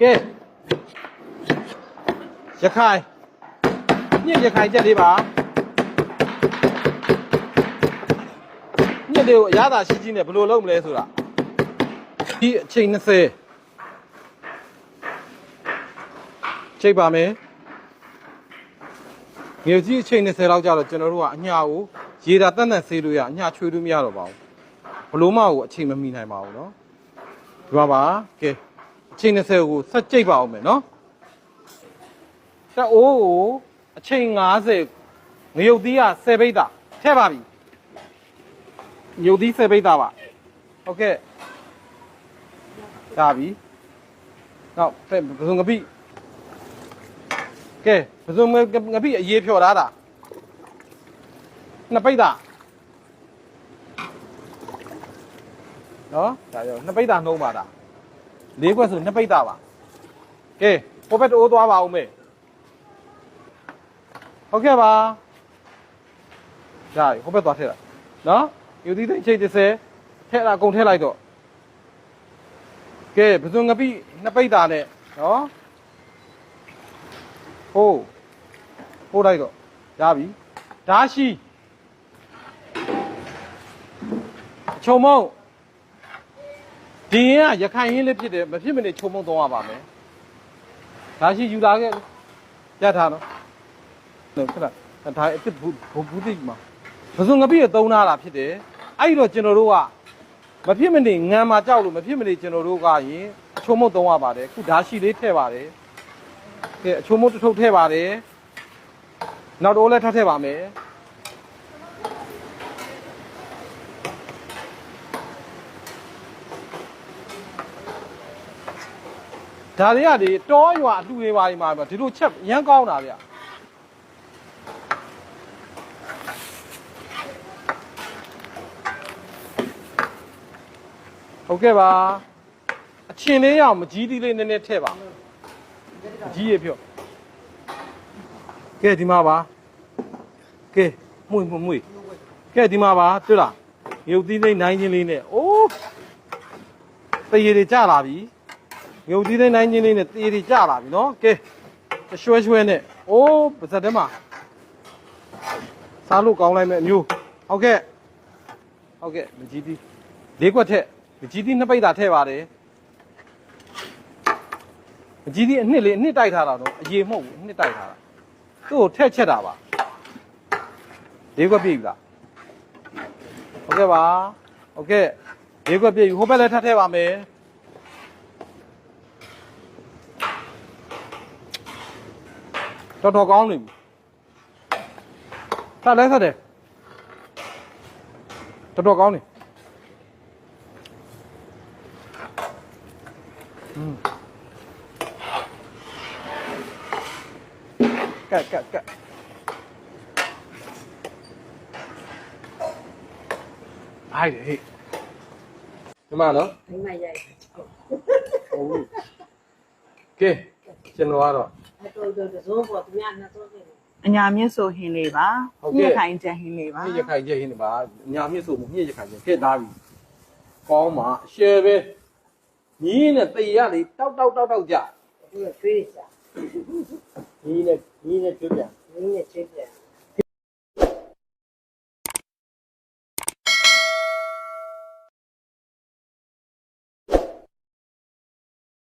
ကဲရခိုင်ညစ်ရခိုင်ချက်လေးပါညစ်တွေကိုအရသာရှိရှိနဲ့ဘယ်လိုလုပ်မလဲဆိုတာဒီအချိန်20ချိန်ပါမယ်ငယ်ကြီးအချိန်20လောက်ကြာတော့ကျွန်တော်တို့ကအညာကိုရေတာတန်တန်ဆေးလို့ရအညာချွေးလို့မရတော့ပါဘူးဘလို့မကိုအချိန်မမီနိုင်ပါဘူးเนาะဒီမှာပါကဲ အချိန်20ကိုဆက်ကြိတ်ပါအောင်မယ်နော်တအိုးကိုအချိန်90ငရုတ်သီးက10ပိတ်တာထည့်ပါပြီငရုတ်သီး10ပိတ်တာပါဟုတ်ကဲ့ဒါပြီနောက်ပဲပစုံကပိကဲပစုံကပိအေးဖြော်ထားတာနှစ်ပိတ်တာနော်ဒါကြောင့်နှစ်ပိတ်တာနှုံးပါတာ လေးခွက်ဆိုနှစ်ပိတ်တာပါကဲဟိုဘက်တိုးသွားပါဦးမေဟုတ်ကဲ့ပါဒါဟိုဘက်သွားထည့်လိုက်နော်ယူသီးသိန်းချိန်30ထည့်လာကုန်ထည့်လိုက်တော့ကဲဘယ်စုံငပိနှစ်ပိတ်တာနဲ့နော်ဟိုးဟိုးလိုက်တော့ရပြီဓာရှိခြုံမုံ ဒီရင်ကရခိုင်ရင်းလေးဖြစ်တယ်မဖြစ်မနေခြုံမုံသုံးရပါမယ်ဓာရှိယူလာခဲ့ရထားနော်နော်ခဏဒါအစ်စ်ဘူးဘူးတိမှာဘယ်စုံငပိရသုံးထားတာဖြစ်တယ်အဲ့ဒီတော့ကျွန်တော်တို့ကမဖြစ်မနေငံမှာကြောက်လို့မဖြစ်မနေကျွန်တော်တို့ကရင်အချုံမုံသုံးရပါတယ်ခုဓာရှိလေးထည့်ပါတယ်ကဲအချုံမုံတစ်ထုပ်ထည့်ပါတယ်နောက်တော့လည်းထပ်ထည့်ပါမယ် ဒါတွေကဒီတောရွာအလှူတွေပါဒီမှာဒီလိုချက်ရမ်းကောင်းတာဗျဟုတ်ကဲ့ပါအချင်းလေးရအောင်မကြီးသီးလေးနည်းနည်းထည့်ပါအကြီးရပြော့ကဲဒီမှာပါကဲမှု့မှု့မှု့ကဲဒီမှာပါတွေ့လားရုပ်သီးလေးနိုင်ချင်းလေးနဲ့အိုးတရေတွေကြလာပြီ ငုတ်သီးသိန်းနိုင်ချင်းလေးနဲ့တေးတွေကြလာပြီနော်ကဲရွှဲရွှဲနဲ့အိုးပါဇက်ထဲမှာစားလို့ကောင်းလိုက်မဲ့အမျိုးဟုတ်ကဲ့ဟုတ်ကဲ့မကြီးသီးလေးခွက်ထက်မကြီးသီးနှစ်ပိတ်တာထည့်ပါတယ်မကြီးသီးအနှစ်လေးအနှစ်တိုက်ထားတာတော့အရေမဟုတ်ဘူးအနှစ်တိုက်ထားတာသူ့ကိုထက်ချက်တာပါလေးခွက်ပြည့်ပြီလားဟုတ်ကဲ့ပါဟုတ်ကဲ့လေးခွက်ပြည့်ပြီဟိုဘက်လည်းထပ်ထည့်ပါမယ် တော်တော်ကောင်းနေပြီဆက်လဲဆက်တယ်တော်တော်ကောင်းနေอืมကက်ကက်ကက်အိုက်ဟေးဒီမှာနော်မိမရိုက်ဟုတ်ကဲကျွန်တော်ကတော့ အတော်တော်တစိုးပေါ်သူများနှစ်စိုးနေအညာမြင့်ဆိုဟင်းလေးပါဟုတ်ကဲ့ညက်ခိုင်ချက်ဟင်းလေးပါမြင့်ရခိုင်ကျက်ရင်းနေပါညာမြင့်ဆိုမှုမြင့်ရခိုင်ကျက်ဖြစ်သားပြီကောင်းပါအရှယ်ပဲညီးနဲ့တေရလေတောက်တောက်တောက်တောက်ကြဘူးချွေးစားညီးနဲ့ညီးနဲ့ကျွတ်ပြန်နင်းနဲ့ချွေးပြန်